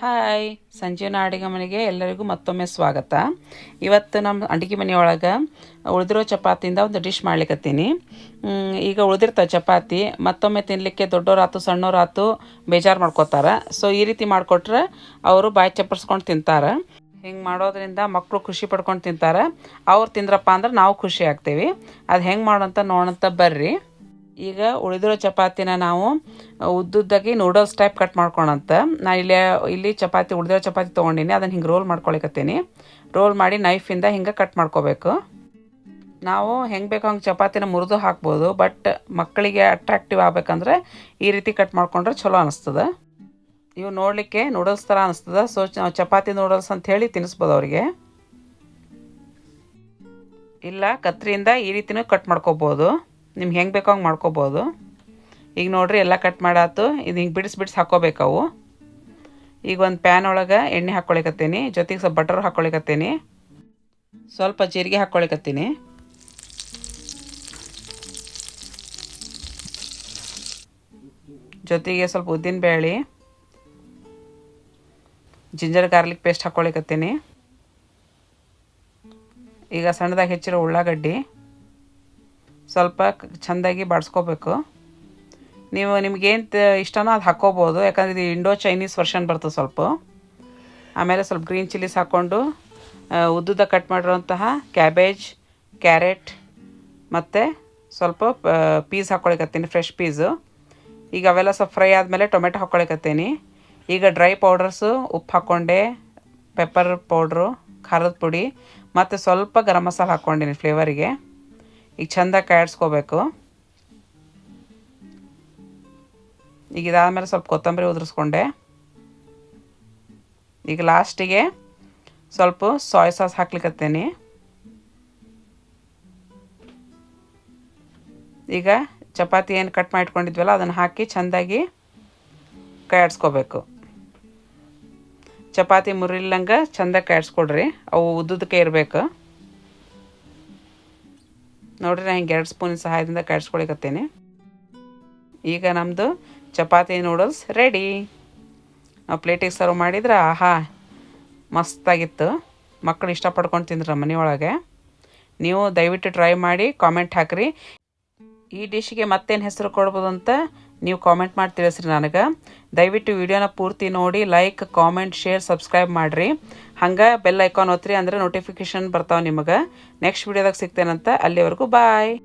Hi ಸಂಜೀವನ ಅಡುಗೆ ಮನೆಗೆ ಎಲ್ಲರಿಗೂ ಮತ್ತೊಮ್ಮೆ ಸ್ವಾಗತ. ಇವತ್ತು ನಮ್ಮ ಅಡುಗೆ ಮನೆಯೊಳಗೆ ಉಳಿದಿರೋ ಚಪಾತಿಯಿಂದ ಒಂದು ಡಿಶ್ ಮಾಡ್ಲಿಕ್ಕತ್ತೀನಿ ಈಗ ಉಳಿದಿರ್ತಾವೆ ಚಪಾತಿ, ಮತ್ತೊಮ್ಮೆ ತಿನ್ನಲಿಕ್ಕೆ ದೊಡ್ಡೋರಾತು, ಸಣ್ಣೋರಾತು ಬೇಜಾರು ಮಾಡ್ಕೋತಾರೆ. ಸೊ ಈ ರೀತಿ ಮಾಡಿಕೊಟ್ರೆ ಅವರು ಬಾಯಿ ಚಪ್ಪರ್ಸ್ಕೊಂಡು ತಿಂತಾರೆ. ಹಿಂಗೆ ಮಾಡೋದ್ರಿಂದ ಮಕ್ಕಳು ಖುಷಿ ಪಡ್ಕೊಂಡು ತಿಂತಾರೆ. ಅವ್ರು ತಿಂದ್ರಪ್ಪ ಅಂದ್ರೆ ನಾವು ಖುಷಿ ಆಗ್ತೀವಿ. ಅದು ಹೆಂಗೆ ಮಾಡೋಂತ ನೋಡೋಂತ ಬರ್ರಿ. ಈಗ ಉಳಿದಿರೋ ಚಪಾತಿನ ನಾವು ಉದ್ದುದ್ದಾಗಿ ನೂಡಲ್ಸ್ ಟೈಪ್ ಕಟ್ ಮಾಡ್ಕೊಳಂತ. ನಾ ಇಲ್ಲಿ ಇಲ್ಲಿ ಚಪಾತಿ, ಉಳಿದಿರೋ ಚಪಾತಿ ತೊಗೊಂಡಿನಿ, ಅದನ್ನು ಹಿಂಗೆ ರೋಲ್ ಮಾಡ್ಕೊಳಿಕತ್ತೀನಿ. ರೋಲ್ ಮಾಡಿ ನೈಫಿಂದ ಹಿಂಗೆ ಕಟ್ ಮಾಡ್ಕೋಬೇಕು. ನಾವು ಹೆಂಗೆ ಬೇಕೋ ಹಂಗೆ ಚಪಾತಿನ ಮುರಿದು ಹಾಕ್ಬೋದು ಬಟ್ ಮಕ್ಕಳಿಗೆ ಅಟ್ರಾಕ್ಟಿವ್ ಆಗ್ಬೇಕಂದ್ರೆ ಈ ರೀತಿ ಕಟ್ ಮಾಡ್ಕೊಂಡ್ರೆ ಚಲೋ ಅನಿಸ್ತದೆ. ಇವು ನೋಡಲಿಕ್ಕೆ ನೂಡಲ್ಸ್ ಥರ ಅನಿಸ್ತದೆ ಸೊ ಚಪಾತಿ ನೂಡಲ್ಸ್ ಅಂತ ಹೇಳಿ ತಿನ್ನಿಸ್ಬೋದು ಅವರಿಗೆ. ಇಲ್ಲ, ಕತ್ರಿಯಿಂದ ಈ ರೀತಿನೂ ಕಟ್ ಮಾಡ್ಕೋಬೋದು. ನಿಮ್ಗೆ ಹೆಂಗೆ ಬೇಕೋ ಹಂಗೆ ಮಾಡ್ಕೋಬೋದು. ಈಗ ನೋಡಿರಿ ಎಲ್ಲ ಕಟ್ ಮಾಡಾತು. ಇದು ಹಿಂಗೆ ಬಿಡಿಸಿ ಬಿಡಿಸಿ ಹಾಕೋಬೇಕು ಅವು ಈಗ ಒಂದು ಪ್ಯಾನ್ ಒಳಗೆ ಎಣ್ಣೆ ಹಾಕ್ಕೊಳಿಕತ್ತೀನಿ ಜೊತೆಗೆ ಸ್ವಲ್ಪ ಬಟರ್ ಹಾಕ್ಕೊಳಿಕತ್ತೀನಿ ಸ್ವಲ್ಪ ಜೀರಿಗೆ ಹಾಕ್ಕೊಳಿಕತ್ತೀನಿ ಜೊತೆಗೆ ಸ್ವಲ್ಪ ಉದ್ದಿನ ಬೇಳೆ, ಜಿಂಜರ್ ಗಾರ್ಲಿಕ್ ಪೇಸ್ಟ್ ಹಾಕ್ಕೊಳಿಕತ್ತೀನಿ ಈಗ ಸಣ್ಣದಾಗಿ ಹೆಚ್ಚಿರೋ ಉಳ್ಳಾಗಡ್ಡಿ ಸ್ವಲ್ಪ ಚೆಂದಾಗಿ ಬಾಡಿಸ್ಕೋಬೇಕು. ನೀವು ನಿಮಗೇನು ಇಷ್ಟನೋ ಅದು ಹಾಕ್ಕೋಬೋದು. ಯಾಕಂದ್ರೆ ಇದು ಇಂಡೋ ಚೈನೀಸ್ ವರ್ಷನ್ ಬರ್ತದೆ ಸ್ವಲ್ಪ. ಆಮೇಲೆ ಸ್ವಲ್ಪ ಗ್ರೀನ್ ಚಿಲ್ಲೀಸ್ ಹಾಕ್ಕೊಂಡು ಉದ್ದುದ ಕಟ್ ಮಾಡಿರೋಂತಹ ಕ್ಯಾಬೇಜ್ ಕ್ಯಾರೆಟ್ ಮತ್ತು ಸ್ವಲ್ಪ ಪೀಸ್ ಹಾಕ್ಕೊಳಿಕತ್ತೀನಿ ಫ್ರೆಶ್ ಪೀಸು ಈಗ ಅವೆಲ್ಲ ಸ್ವಲ್ಪ ಫ್ರೈ ಆದಮೇಲೆ ಟೊಮೆಟೊ ಹಾಕ್ಕೊಳಿಕತ್ತೀನಿ ಈಗ ಡ್ರೈ ಪೌಡರ್ಸು ಉಪ್ಪು ಹಾಕ್ಕೊಂಡೆ ಪೆಪ್ಪರ್ ಪೌಡ್ರು ಖಾರದ ಪುಡಿ, ಮತ್ತು ಸ್ವಲ್ಪ ಗರಂ ಮಸಾಲೆ ಹಾಕ್ಕೊಂಡಿನಿ ಫ್ಲೇವರಿಗೆ ಈಗ ಚಂದ ಕಾಯಿಡ್ಸ್ಕೋಬೇಕು ಈಗ ಇದಾದಮೇಲೆ ಸ್ವಲ್ಪ ಕೊತ್ತಂಬರಿ ಉದುರಿಸ್ಕೊಂಡೆ. ಈಗ ಲಾಸ್ಟಿಗೆ ಸ್ವಲ್ಪ ಸಾಯ್ ಸಾಸ್ ಹಾಕ್ಲಿಕ್ಕತ್ತೇನೆ ಈಗ ಚಪಾತಿ ಏನು ಕಟ್ ಮಾಡಿಟ್ಕೊಂಡಿದ್ವಲ್ಲ, ಅದನ್ನು ಹಾಕಿ ಚೆಂದಾಗಿ ಕಾಯಿಡ್ಸ್ಕೋಬೇಕು ಚಪಾತಿ ಮುರಿಲ್ಲಂಗೆ ಚೆಂದಾಗಿ ಕಾಯಿಡ್ಸ್ಕೊಡ್ರಿ ಅವು ಉದ್ದುದಕ್ಕೆ ಇರಬೇಕು. ನೋಡ್ರಿ ನಾನು ಹಿಂಗೆ ಎರಡು ಸ್ಪೂನ್ ಸಹಾಯದಿಂದ ಕಾಯಿಸ್ಕೊಳಿಕತ್ತೇನೆ. ಈಗ ನಮ್ಮದು ಚಪಾತಿ ನೂಡಲ್ಸ್ ರೆಡಿ ನಾವು ಪ್ಲೇಟಿಗೆ ಸರ್ವ್ ಮಾಡಿದ್ರೆ ಆಹಾ, ಮಸ್ತಾಗಿತ್ತು. ಮಕ್ಕಳು ಇಷ್ಟಪಡ್ಕೊಂಡು ತಿಂದ್ರೆ ಮನೆಯೊಳಗೆ. ನೀವು ದಯವಿಟ್ಟು ಟ್ರೈ ಮಾಡಿ ಕಾಮೆಂಟ್ ಹಾಕಿರಿ. ಈ ಡಿಶ್ಗೆ ಮತ್ತೇನು ಹೆಸರು ಕೊಡ್ಬೋದು ಅಂತ ನೀವು ಕಾಮೆಂಟ್ ಮಾಡಿ ತಿಳಿಸ್ರಿ ನನಗೆ. ದಯವಿಟ್ಟು ವಿಡಿಯೋನ ಪೂರ್ತಿ ನೋಡಿ ಲೈಕ್ ಕಾಮೆಂಟ್ ಶೇರ್ ಸಬ್ಸ್ಕ್ರೈಬ್ ಮಾಡಿರಿ. ಹಂಗೆ ಬೆಲ್ ಐಕಾನ್ ಒತ್ತಿರಿ ಅಂದರೆ ನೋಟಿಫಿಕೇಶನ್ ಬರ್ತಾವೆ ನಿಮಗೆ. ನೆಕ್ಸ್ಟ್ ವಿಡಿಯೋದಾಗ ಸಿಗ್ತೇನಂತ ಅಲ್ಲಿವರೆಗೂ ಬಾಯ್